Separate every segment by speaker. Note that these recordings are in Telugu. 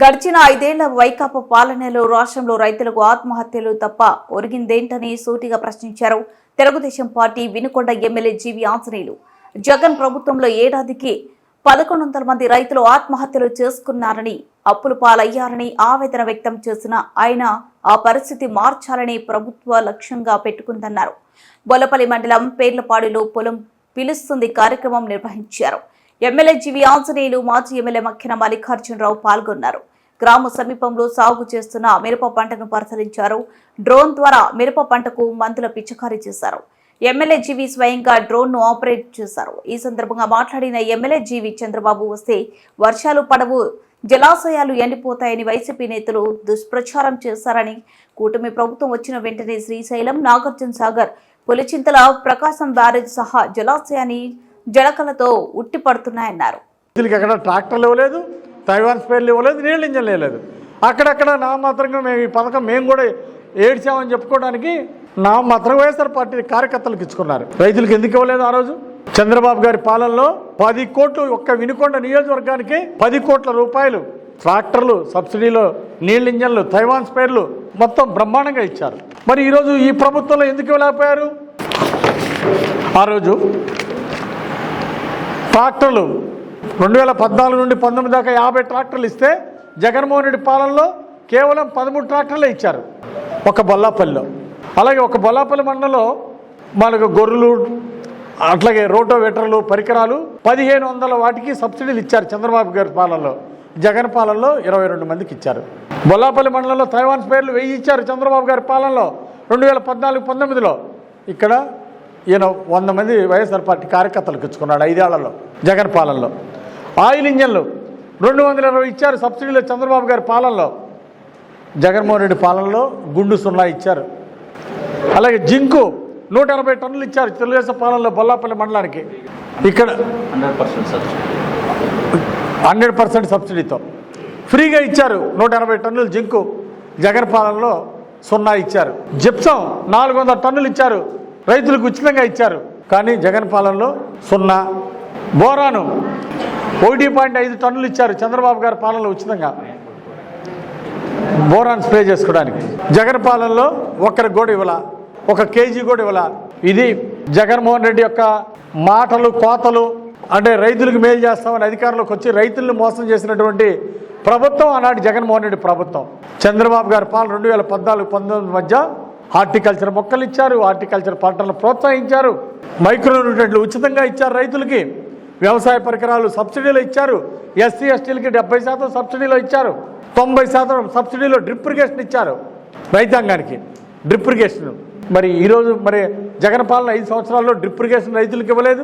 Speaker 1: గడిచిన ఐదేళ్ళ వైకాపా పాలనలో రాష్ట్రంలో రైతులకు ఆత్మహత్యలు తప్ప ఒరిగిందేంటని సూటిగా ప్రశ్నించారు Telugu Desam party Vinukonda MLA G V Anjaneyulu. Jagan ప్రభుత్వంలో ఏడాదికి పదకొండు వందల మంది రైతులు ఆత్మహత్యలు చేసుకున్నారని అప్పులు పాలయ్యారని ఆవేదన వ్యక్తం చేసిన ఆయన ఆ పరిస్థితి మార్చాలని ప్రభుత్వ లక్ష్యంగా పెట్టుకుందన్నారు. బొలపల్లి మండలం పేర్లపాడులో పొలం పిలుస్తుంది కార్యక్రమం నిర్వహించారు. ఎమ్మెల్యే జీవి ఆంజనేయులు మాజీ ఎమ్మెల్యే మక్కిన మల్లికార్జునరావు పాల్గొన్నారు. గ్రామ సమీపంలో సాగు చేస్తున్న మిరప పంటను పరిశీలించారు. డ్రోన్ ద్వారా మిరప పంటకు మందుల పిచికారీ చేశారు. ఎమ్మెల్యే జీవి స్వయంగా డ్రోన్ను ఆపరేట్ చేశారు. ఈ సందర్భంగా మాట్లాడిన ఎమ్మెల్యే జీవి చంద్రబాబు వస్తే వర్షాలు పడవు జలాశయాలు ఎండిపోతాయని వైసీపీ నేతలు దుష్ప్రచారం చేశారని కూటమి ప్రభుత్వం వచ్చిన వెంటనే శ్రీశైలం నాగార్జున సాగర్ పులిచింతల ప్రకాశం బ్యారేజ్ సహా జలాశయాన్ని జలకలతో ఉట్టిపడుతున్నాయన్నారు.
Speaker 2: వీళ్ళకి ట్రాక్టర్లు ఇవ్వలేదు. తైవాన్ స్పేర్లు ఇవ్వలేదు నీళ్ళు ఇంజన్లు ఇవ్వలేదు అక్కడక్కడ నా మాత్రంగా మేము ఈ పథకం మేము కూడా ఏడ్చామని చెప్పుకోవడానికి నా మాత్రం వైఎస్ఆర్ పార్టీ కార్యకర్తలకు ఇచ్చుకున్నారు. రైతులకు ఎందుకు ఇవ్వలేదు ఆ రోజు? చంద్రబాబు గారి పాలనలో పది కోట్లు ఒక్క వినుకొండ నియోజకవర్గానికి పది కోట్ల రూపాయలు ట్రాక్టర్లు సబ్సిడీలో నీళ్ళ ఇంజన్లు తైవాన్ స్పేర్లు మొత్తం బ్రహ్మాండంగా ఇచ్చారు. మరి ఈరోజు ఈ ప్రభుత్వంలో ఎందుకు ఇవ్వలేకపోయారు? ఆ రోజు ట్రాక్టర్లు రెండు వేల పద్నాలుగు నుండి పంతొమ్మిది దాకా యాభై ట్రాక్టర్లు ఇస్తే జగన్మోహన్ రెడ్డి పాలనలో కేవలం పదమూడు ట్రాక్టర్లే ఇచ్చారు. ఒక బొల్లాపల్లిలో. అలాగే ఒక బొల్లాపల్లి మండలంలో మనకు గొర్రెలు అట్లాగే రోటోవేటర్లు పరికరాలు పదిహేను వందల వాటికి సబ్సిడీలు ఇచ్చారు చంద్రబాబు గారి పాలనలో. జగన్ పాలనలో ఇరవై రెండు మందికి ఇచ్చారు. బొల్లాపల్లి మండలంలో తైవాన్ స్పేర్లు వెయ్యి ఇచ్చారు చంద్రబాబు గారి పాలనలో రెండు వేల పద్నాలుగు పంతొమ్మిదిలో. ఇక్కడ ఈయన వంద మంది వైఎస్ఆర్ పార్టీ కార్యకర్తలకు ఇచ్చుకున్నాడు ఐదేళ్ళలో జగన్ పాలనలో. ఆయిల్ ఇంజన్లు. రెండు వందల ఇరవై ఇచ్చారు సబ్సిడీలో చంద్రబాబు గారి పాలనలో. జగన్మోహన్ రెడ్డి పాలనలో గుండు సున్నా ఇచ్చారు. అలాగే జింకు నూట ఎనభై టన్నులు ఇచ్చారు తెలుగుదేశం పాలనలో బొల్లాపల్లి మండలానికి. ఇక్కడ
Speaker 3: hundred percent subsidy.
Speaker 2: Hundred percent సబ్సిడీతో. ఫ్రీగా ఇచ్చారు నూట ఎనభై టన్నులు జింకు. జగన్ పాలనలో సున్నా ఇచ్చారు. జిప్సం నాలుగు వందల టన్నులు ఇచ్చారు. రైతులకు ఉచితంగా ఇచ్చారు. కానీ జగన్ పాలనలో సున్నా. బోరాను ఒకటి పాయింట్ ఐదు టన్నులు ఇచ్చారు. చంద్రబాబు గారి పాలనలో ఉచితంగా. బోరాన్ స్ప్రే చేసుకోవడానికి. జగన్ పాలనలో ఒక్కరికి కూడా ఇవ్వాల. ఒక కేజీ కూడా ఇవ్వాల. ఇది జగన్మోహన్ రెడ్డి యొక్క మాటలు కోతలు అంటే రైతులకు మేలు చేస్తామని అధికారంలోకి వచ్చి రైతులను మోసం చేసినటువంటి ప్రభుత్వం ఆనాటి జగన్మోహన్ రెడ్డి ప్రభుత్వం. చంద్రబాబు గారి పాలన రెండు వేల పద్నాలుగు పంతొమ్మిది మధ్య హార్టికల్చర్ మొక్కలు ఇచ్చారు. హార్టికల్చర్ పంటలను ప్రోత్సహించారు. మైక్రో న్యూట్రెంట్లు ఉచితంగా ఇచ్చారు రైతులకి. వ్యవసాయ పరికరాలు సబ్సిడీలో ఇచ్చారు. ఎస్సీ ఎస్టీలకి డెబ్బై శాతం సబ్సిడీలో ఇచ్చారు. తొంభై శాతం సబ్సిడీలో డ్రిప్ ఇరిగేషన్ ఇచ్చారు రైతాంగానికి. Drip irrigation. మరి ఈరోజు మరి జగన్ పాలన ఐదు సంవత్సరాల్లో డ్రిప్ ఇరిగేషన్ రైతులకు ఇవ్వలేదు.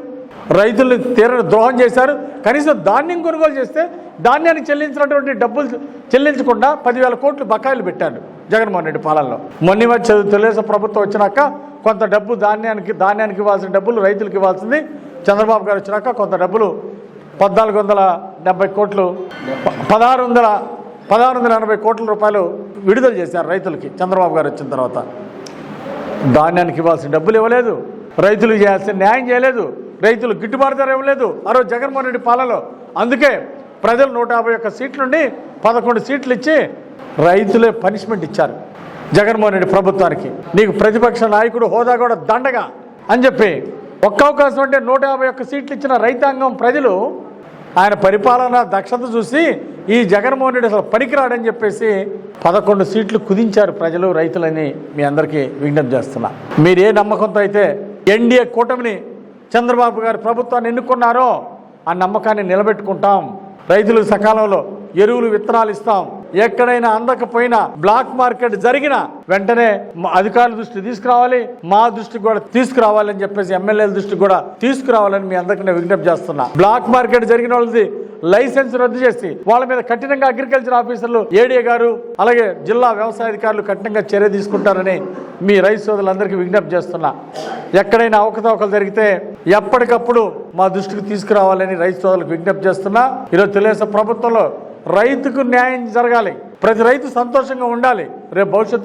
Speaker 2: రైతులు తీరని ద్రోహం చేశారు. కనీసం ధాన్యం కొనుగోలు చేస్తే ధాన్యాన్ని చెల్లించినటువంటి డబ్బులు చెల్లించకుండా పదివేల కోట్లు బకాయిలు పెట్టారు జగన్మోహన్ రెడ్డి పాలనలో. మొన్న వచ్చి తెలుగుదేశం ప్రభుత్వం వచ్చినాక కొంత డబ్బు ధాన్యానికి ధాన్యానికి ఇవ్వాల్సిన డబ్బులు రైతులకు ఇవ్వాల్సింది చంద్రబాబు గారు వచ్చినాక కొంత డబ్బులు పద్నాలుగు వందల డెబ్బై కోట్లు పదహారు వందల పదహారు వందల ఎనభై కోట్ల రూపాయలు విడుదల చేశారు రైతులకి చంద్రబాబు గారు వచ్చిన తర్వాత. ధాన్యానికి ఇవ్వాల్సిన డబ్బులు ఇవ్వలేదు రైతులు చేయాల్సిన న్యాయం చేయలేదు రైతులు గిట్టుబాటు ధర ఇవ్వలేదు ఆ రోజు జగన్మోహన్ రెడ్డి పాలలో అందుకే ప్రజలు నూట యాభై ఒక్క సీట్ల నుండి పదకొండు సీట్లు ఇచ్చి రైతులే పనిష్మెంట్ ఇచ్చారు జగన్మోహన్ రెడ్డి ప్రభుత్వానికి. నీకు ప్రతిపక్ష నాయకుడు హోదా కూడా దండగా అని చెప్పి ఒక్క అవకాశం అంటే నూట యాభై ఒక్క సీట్లు ఇచ్చిన రైతాంగం ప్రజలు ఆయన పరిపాలన దక్షత చూసి ఈ జగన్మోహన్ రెడ్డి అసలు పనికిరాడని చెప్పేసి పదకొండు సీట్లు కుదించారు ప్రజలు రైతులని మీ అందరికీ విజ్ఞప్తి చేస్తున్నా. మీరు ఏ నమ్మకంతో అయితే ఎన్డీఏ కూటమిని చంద్రబాబు గారి ప్రభుత్వాన్ని ఎన్నుకున్నారో ఆ నమ్మకాన్ని నిలబెట్టుకుంటాం. రైతులు సకాలంలో ఎరువులు విత్తనాలు ఇస్తాం. ఎక్కడైనా అందకపోయినా బ్లాక్ మార్కెట్ జరిగిన వెంటనే మా అధికారుల దృష్టి తీసుకురావాలి మా దృష్టికి కూడా తీసుకురావాలని చెప్పేసి ఎమ్మెల్యేల దృష్టికి కూడా తీసుకురావాలని మీ అందరికీ నేను విజ్ఞప్తి చేస్తున్నా. బ్లాక్ మార్కెట్ జరిగిన వాళ్ళది లైసెన్స్ రద్దు చేసి వాళ్ళ మీద కఠినంగా అగ్రికల్చర్ ఆఫీసర్లు ఏడీఏ గారు అలాగే జిల్లా వ్యవసాయ అధికారులు కఠినంగా చర్య తీసుకుంటారని మీ రైతు సోదరులందరికీ విజ్ఞప్తి చేస్తున్నా. ఎక్కడైనా అవకతవకలు జరిగితే ఎప్పటికప్పుడు మా దృష్టికి తీసుకురావాలని రైతు సోదరులకు విజ్ఞప్తి చేస్తున్నా. ఈరోజు తెలుగుదేశం ప్రభుత్వంలో రైతుకు న్యాయం జరగాలి. ప్రతి రైతు సంతోషంగా ఉండాలి. రేపు భవిష్యత్తు